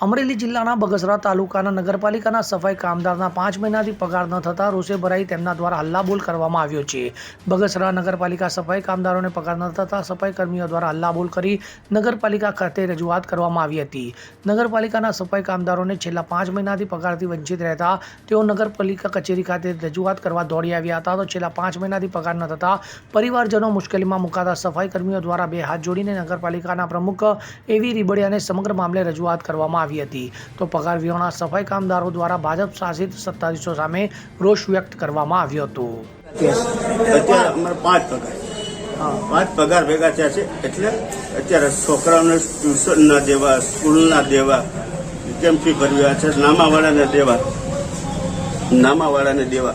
અમરેલી જિલ્લાના બગસરા તાલુકાના નગરપાલિકાના સફાઈ કામદારના પાંચ મહિનાથી પગાર ન થતા રોષે ભરાઈ તેમના દ્વારા હલ્લાબોલ કરવામાં આવ્યો છે. બગસરા નગરપાલિકા સફાઈ કામદારોને પગાર ન થતા સફાઈ કર્મીઓ દ્વારા હલ્લાબોલ કરી નગરપાલિકા ખાતે રજૂઆત કરવામાં આવી હતી. નગરપાલિકાના સફાઈ કામદારોને છેલ્લા પાંચ મહિનાથી પગારથી વંચિત રહેતા તેઓ નગરપાલિકા કચેરી ખાતે રજૂઆત કરવા દોડી આવ્યા હતા. તો છેલ્લા પાંચ મહિનાથી પગાર ન થતા પરિવારજનો મુશ્કેલીમાં મુકાતા સફાઈ કર્મીઓ દ્વારા બે હાથ જોડીને નગરપાલિકાના પ્રમુખ એવી રીબડિયાને સમગ્ર મામલે રજૂઆત કરવામાં આવી હતી. તો પગાર વિહોણા સફાઈ કામદારો દ્વારા ભાજપ શાસિત સત્તાધીશો સામે રોષ વ્યક્ત કરવામાં આવ્યો હતો. અત્યારે અમારે પાંચ પગાર. પાંચ પગાર ભેગા થયા છે. એટલે અત્યારે છોકરાઓને ટ્યુશનના દેવા સ્કૂલના દેવા કેમ ફી ભરવી છે નામાવાળાને દેવા. નામાવાળાને દેવા.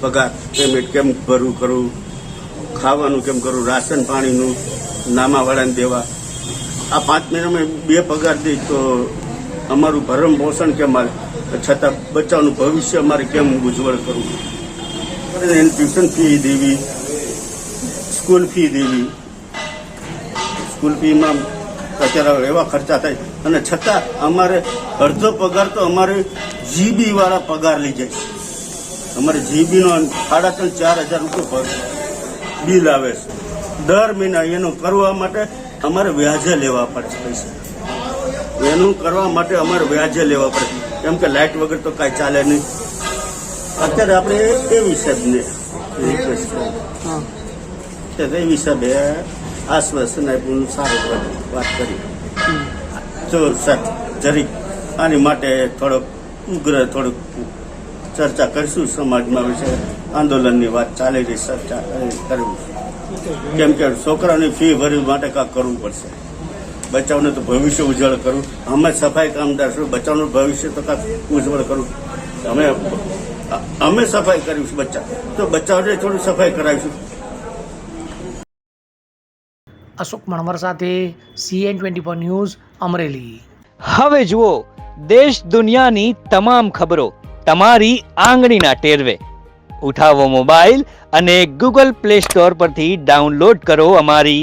પગાર પેમેન્ટ કેમ ભરવું કરવું ખાવાનું કેમ કરવું રાશન પાણીનું નામાવાળાને દેવા. આ પાંચ મહિનામાં બે પગાર દઈ તો અમારું ભરણ પોષણ કેમ આવે છતાં બચ્ચાનું ભવિષ્ય અમારે કેમ ઉજ્જવળ કરવું એને ટ્યુશન ફી દેવી, સ્કૂલ ફી દેવી. સ્કૂલ ફીમાં અત્યારે એવા ખર્ચા થાય. અને છતાં અમારે અડધો પગાર તો અમારે જીબી વાળા પગાર લઈ જાય. અમારે જીબીનો સાડા ત્રણ ચાર હજાર રૂપિયા બિલ આવે છે. દર મહિના એનું કરવા માટે અમારે વ્યાજે લેવા પડે છે પૈસા. એનું કરવા માટે અમારે વ્યાજે લેવા પડે. કેમ કે લાઇટ વગર તો કાંઈ ચાલે નહીં. અત્યારે આપણે એ હિસાબને રિક્વેસ્ટ કરી. રવિ એ હિસાબે આશ્વાસન આપ્યું સારું વાત કરી. તો સર જરીક આની માટે થોડોક ઉગ્ર થોડુંક ચર્ચા કરીશું સમાજમાં વિશે. આંદોલનની વાત ચાલી રહી ચર્ચા કરવી કેમ કે છોકરાની ફી ભરવી માટે કાંક કરવું પડશે. બચ્ચાઓને તો ભવિષ્ય ઉજ્જવળ કરું. અમે સફાઈ કામદાર છું બચાવનું ભવિષ્ય તો ઉજ્જવળ કરું. અમે અમે સફાઈ કરીશું બચ્ચા. તો બચ્ચાઓને થોડી સફાઈ કરાવીશું. અશોક મણવર સાથે CN twenty four news Amreli. હવે જુઓ દેશ દુનિયાની તમામ ખબરો તમારી આંગળીના ટેરવે. ઉઠાવો મોબાઈલ અને ગૂગલ પ્લે સ્ટોર પરથી ડાઉનલોડ કરો અમારી